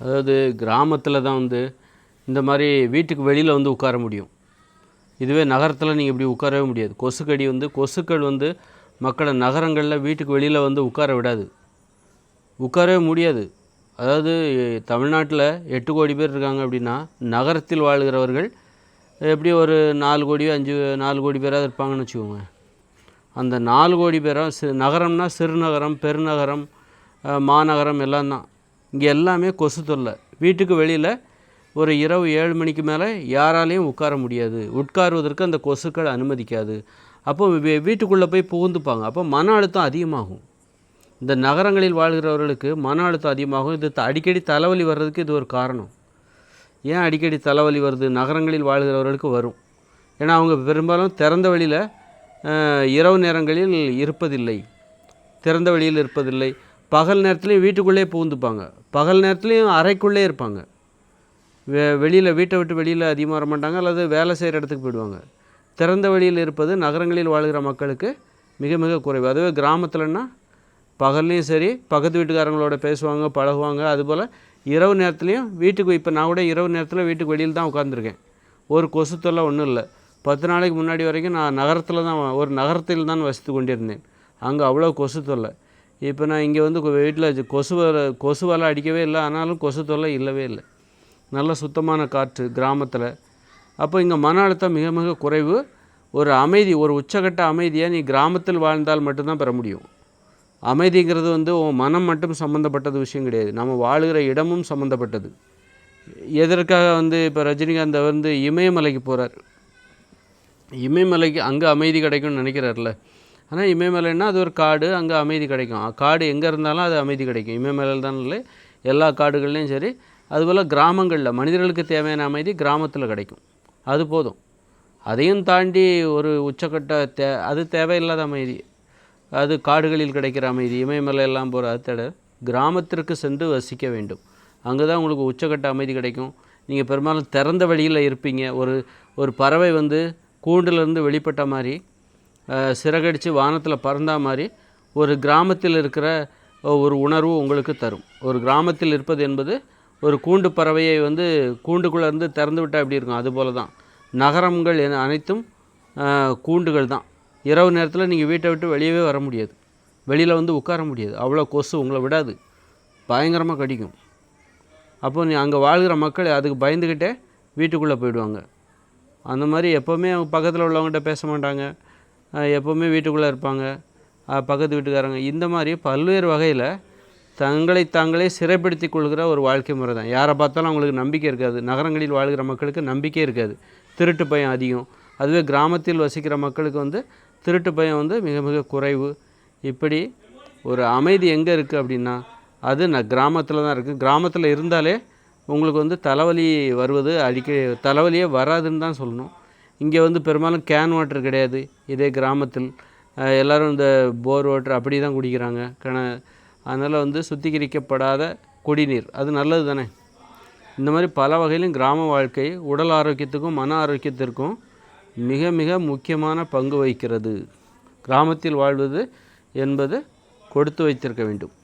அதாவது கிராமத்தில் தான் வந்து இந்த மாதிரி வீட்டுக்கு வெளியில் வந்து உட்கார முடியும். இதுவே நகரத்தில் நீங்கள் இப்படி உட்காரவே முடியாது. கொசுக்கடி வந்து கொசுக்கள் வந்து மக்களை நகரங்களில் வீட்டுக்கு வெளியில் வந்து உட்கார விடாது. உட்காரவே முடியாது. அதாவது தமிழ்நாட்டில் எட்டு கோடி பேர் இருக்காங்க அப்படின்னா நகரத்தில் வாழ்கிறவர்கள் எப்படி ஒரு நாலு கோடியோ அஞ்சு நாலு கோடி பேராவது இருப்பாங்கன்னு வச்சுக்கோங்க. அந்த நாலு கோடி பேரும் சி நகரம்னா சிறுநகரம் பெருநகரம் மாநகரம் எல்லாம் தான். இங்கே எல்லாமே கொசு தொல்லை. வீட்டுக்கு வெளியில் ஒரு இரவு ஏழு மணிக்கு மேலே யாராலையும் உட்கார முடியாது. உட்காருவதற்கு அந்த கொசுக்கள் அனுமதிக்காது. அப்போ வீட்டுக்குள்ளே போய் புகுந்துப்பாங்க. அப்போ மன அழுத்தம் அதிகமாகும். இந்த நகரங்களில் வாழ்கிறவர்களுக்கு மன அழுத்தம் அதிகமாகும். இது த- அடிக்கடி தலைவலி வர்றதுக்கு இது ஒரு காரணம். ஏன் அடிக்கடி தலைவலி வருது? நகரங்களில் வாழ்கிறவர்களுக்கு வரும். ஏன்னா அவங்க பெரும்பாலும் திறந்த வெளியில் இரவு நேரங்களில் இருப்பதில்லை. திறந்த வெளியில் இருப்பதில்லை. பகல் நேரத்துலையும் வீட்டுக்குள்ளே பூந்துப்பாங்க பகல் நேரத்துலையும் அறைக்குள்ளே இருப்பாங்க. வெ வெளியில் வீட்டை விட்டு வெளியில் அதிகமாக வர மாட்டாங்க. அல்லது வேலை செய்கிற இடத்துக்கு போயிடுவாங்க. திறந்த வெளியில் இருப்பது நகரங்களில் வாழ்கிற மக்களுக்கு மிக மிக குறைவு. அதுவே கிராமத்தில்னா பகல்லையும் சரி பக்கத்து வீட்டுக்காரங்களோட பேசுவாங்க பழகுவாங்க. அதுபோல் இரவு நேரத்துலையும் வீட்டுக்கு இப்போ நான் கூட இரவு நேரத்தில் வீட்டுக்கு வெளியில் தான் உட்காந்துருக்கேன் ஒரு கொசு தொல்லை ஒன்றும் இல்லை. பத்து நாளைக்கு முன்னாடி வரைக்கும் நான் நகரத்தில் தான் ஒரு நகரத்தில் தான் வசித்து கொண்டிருந்தேன். அங்கே அவ்வளோ கொசு தொல்லை. இப்போ நான் இங்கே வந்து வீட்டில் கொசு வலை கொசு வலை அடிக்கவே இல்லை. ஆனாலும் கொசு தொல்லை இல்லவே இல்லை. நல்ல சுத்தமான காற்று கிராமத்தில். அப்போ இங்கே மன அழுத்தம் மிக மிக குறைவு. ஒரு அமைதி ஒரு உச்சகட்ட அமைதியை நீ கிராமத்தில் வாழ்ந்தால் மட்டும்தான் பெற முடியும். அமைதிங்கிறது வந்து உன் மனம் மட்டும் சம்மந்தப்பட்டது விஷயம் கிடையாது. நம்ம வாழுகிற இடமும் சம்மந்தப்பட்டது எதற்காக வந்து இப்போ ரஜினிகாந்த் வந்து இமயமலைக்கு போகிறார் இமயமலைக்கு அங்கே அமைதி கிடைக்கும்னு நினைக்கிறார்ல. ஆனால் இமயமலைன்னா அது ஒரு காடு அங்கே அமைதி கிடைக்கும். காடு எங்கே இருந்தாலும் அது அமைதி கிடைக்கும். இமயமலையில் தான் இல்லை. எல்லா காடுகள்லையும் சரி. அதுபோல் கிராமங்களில் மனிதர்களுக்கு தேவையான அமைதி கிராமத்தில் கிடைக்கும். அது போதும். அதையும் தாண்டி ஒரு உச்சக்கட்ட தே அது தேவையில்லாத அமைதி. அது காடுகளில் கிடைக்கிற அமைதி. இமயமலையெல்லாம் போகிற அது தட கிராமத்திற்கு சென்று வசிக்க வேண்டும். அங்கே தான் உங்களுக்கு உச்சக்கட்ட அமைதி கிடைக்கும். நீங்கள் பெரும்பாலும் திறந்த வழியில் இருப்பீங்க. ஒரு ஒரு பறவை வந்து கூண்டுலேருந்து வெளிப்பட்ட மாதிரி சிறகடித்து சிறகடிச்சு வானத்தில் பறந்தா மாதிரி ஒரு கிராமத்தில் இருக்கிற ஒரு உணர்வு உங்களுக்கு தரும். ஒரு கிராமத்தில் இருப்பது என்பது ஒரு கூண்டு பறவையை வந்து கூண்டுக்குள்ளே இருந்து திறந்து விட்டால் எப்படி இருக்கும்? அதுபோல தான் நகரங்கள் என- அனைத்தும் கூண்டுகள் தான். இரவு நேரத்தில் நீங்கள் வீட்டை விட்டு வெளியவே வர முடியாது. வெளியில் வந்து உட்கார முடியாது. அவ்வளோ கொசு உங்களை விடாது. பயங்கரமாக கடிக்கும். அப்போ நீ அங்கே வாழ்கிற மக்கள் அதுக்கு பயந்துக்கிட்டே வீட்டுக்குள்ளே போயிடுவாங்க. அந்த மாதிரி எப்போவுமே அவங்க பக்கத்தில் உள்ளவங்ககிட்ட பேச மாட்டாங்க. எப்போவுமே வீட்டுக்குள்ளே இருப்பாங்க. பக்கத்து வீட்டுக்காரங்க. இந்த மாதிரி பல்வேறு வகையில் தங்களை தாங்களே சிறைப்படுத்தி கொள்கிற ஒரு வாழ்க்கை முறை தான் யாரை பார்த்தாலும் அவங்களுக்கு நம்பிக்கை இருக்காது. நகரங்களில் வாழ்கிற மக்களுக்கு நம்பிக்கை இருக்காது. திருட்டு பயம் அதிகம். அதுவே கிராமத்தில் வசிக்கிற மக்களுக்கு வந்து திருட்டு பயம் வந்து மிக மிக குறைவு. இப்படி ஒரு அமைதி எங்கே இருக்குது அப்படின்னா அது நான் கிராமத்தில் தான் இருக்குது கிராமத்தில் இருந்தாலே உங்களுக்கு வந்து தலைவலி வருவது அடிக்க தலைவலியே வராதுன்னு தான் சொல்லணும். இங்கே வந்து பெரும்பாலும் கேன் வாட்டர் கிடையாது. இதே கிராமத்தில் எல்லோரும் இந்த போர் வாட்டர் அப்படி தான் குடிக்கிறாங்க. கண அதனால் வந்து சுத்திகரிக்கப்படாத குடிநீர். அது நல்லது தானே? இந்த மாதிரி பல வகையிலும் கிராம வாழ்க்கை உடல் ஆரோக்கியத்துக்கும் மன ஆரோக்கியத்திற்கும் மிக மிக முக்கியமான பங்கு வகிக்கிறது. கிராமத்தில் வாழ்வது என்பது கொடுத்து வைத்திருக்க வேண்டும்.